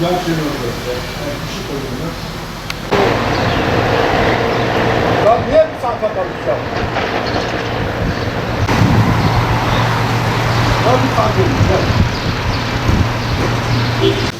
Zaten orada. Yani kişi koyduğunda. Lan niye bir saat kalmış ya? Lan bir saat kalmış.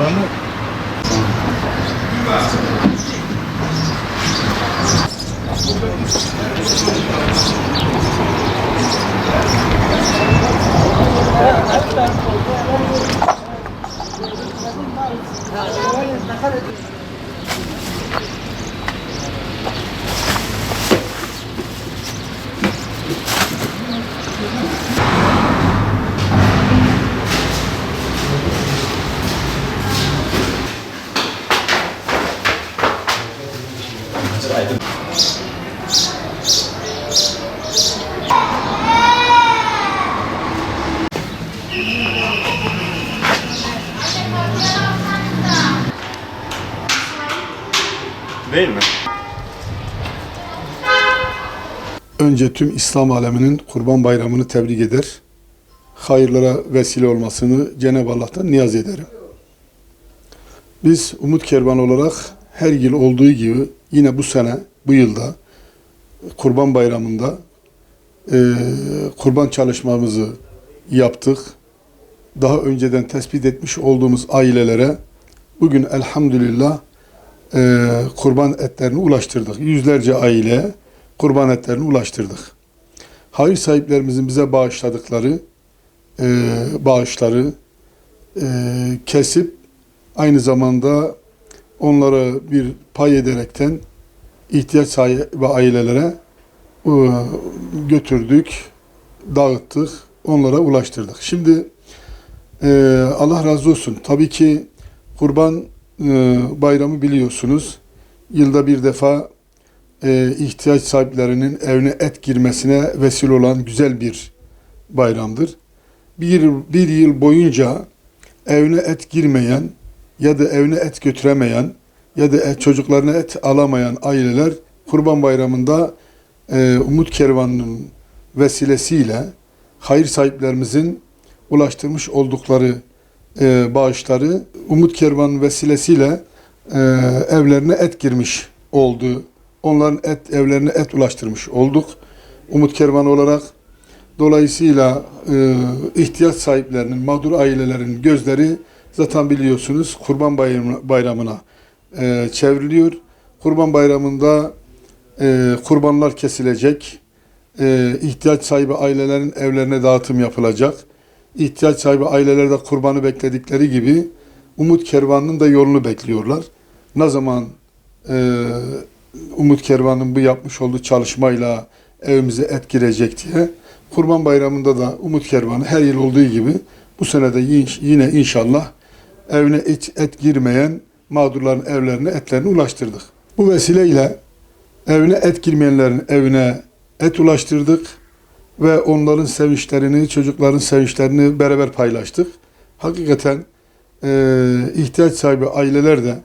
vamos. Değil mi? Önce tüm İslam aleminin Kurban Bayramı'nı tebrik eder. Hayırlara vesile olmasını Cenab-ı Allah'tan niyaz ederim. Biz Umut Kervan olarak her yıl olduğu gibi yine bu sene, bu yılda Kurban Bayramı'nda eee, kurban çalışmamızı yaptık. Daha önceden tespit etmiş olduğumuz ailelere bugün elhamdülillah eee, kurban etlerini ulaştırdık. Yüzlerce aileye kurban etlerini ulaştırdık. Hayır sahiplerimizin bize bağışladıkları eee, bağışları eee, kesip aynı zamanda onlara bir pay ederekten ihtiyaç sahibi ailelere eee, götürdük, dağıttık, onlara ulaştırdık. Şimdi eee, Allah razı olsun. Tabii ki kurban bayramı biliyorsunuz. Yılda bir defa e, ihtiyaç sahiplerinin evine et girmesine vesile olan güzel bir bayramdır. Bir, bir yıl boyunca evine et girmeyen ya da evine et götüremeyen ya da et, çocuklarına et alamayan aileler Kurban Bayramı'nda e, Umut Kervanı'nın vesilesiyle hayır sahiplerimizin ulaştırmış oldukları e, bağışları Umut Kervanı'nın vesilesiyle e, evlerine et girmiş oldu. Onların et evlerine et ulaştırmış olduk. Umut Kervanı olarak dolayısıyla e, ihtiyaç sahiplerinin, mağdur ailelerin gözleri zaten biliyorsunuz Kurban Bayramı- Bayramı'na e, çevriliyor. Kurban Bayramı'nda e, kurbanlar kesilecek. E, ihtiyaç sahibi ailelerin evlerine dağıtım yapılacak. İhtiyaç sahibi aileler de kurbanı bekledikleri gibi Umut Kervanı'nın da yolunu bekliyorlar. Ne zaman e, Umut Kervan'ın bu yapmış olduğu çalışmayla evimize et girecek diye Kurban Bayramı'nda da Umut Kervanı her yıl olduğu gibi bu sene de yin- yine inşallah evine et, et girmeyen mağdurların evlerine etlerini ulaştırdık. Bu vesileyle evine et girmeyenlerin evine et ulaştırdık ve onların sevinçlerini, çocukların sevinçlerini beraber paylaştık. Hakikaten e, ihtiyaç sahibi aileler de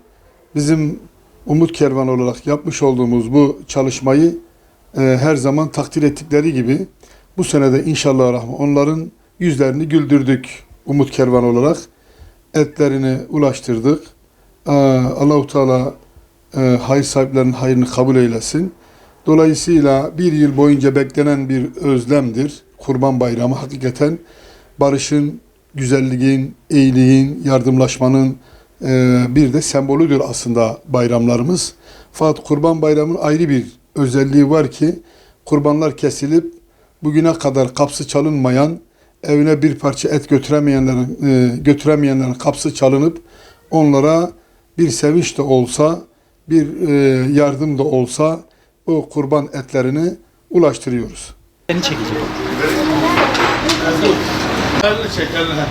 bizim Umut Kervan olarak yapmış olduğumuz bu çalışmayı e, her zaman takdir ettikleri gibi bu senede inşallah rahman onların yüzlerini güldürdük Umut Kervan olarak. Etlerini ulaştırdık. Ee, Allahu Teala e, hayır sahiplerinin hayrını kabul eylesin. Dolayısıyla bir yıl boyunca beklenen bir özlemdir. Kurban Bayramı hakikaten barışın, güzelliğin, iyiliğin, yardımlaşmanın e, bir de sembolüdür aslında bayramlarımız. Fakat Kurban Bayramı'nın ayrı bir özelliği var ki kurbanlar kesilip bugüne kadar kapsı çalınmayan, evine bir parça et götüremeyenlerin e, götüremeyenlerin kapsı çalınıp onlara bir sevinç de olsa, bir e, yardım da olsa o kurban etlerini ulaştırıyoruz. Seni çekecek. Elini çek elini.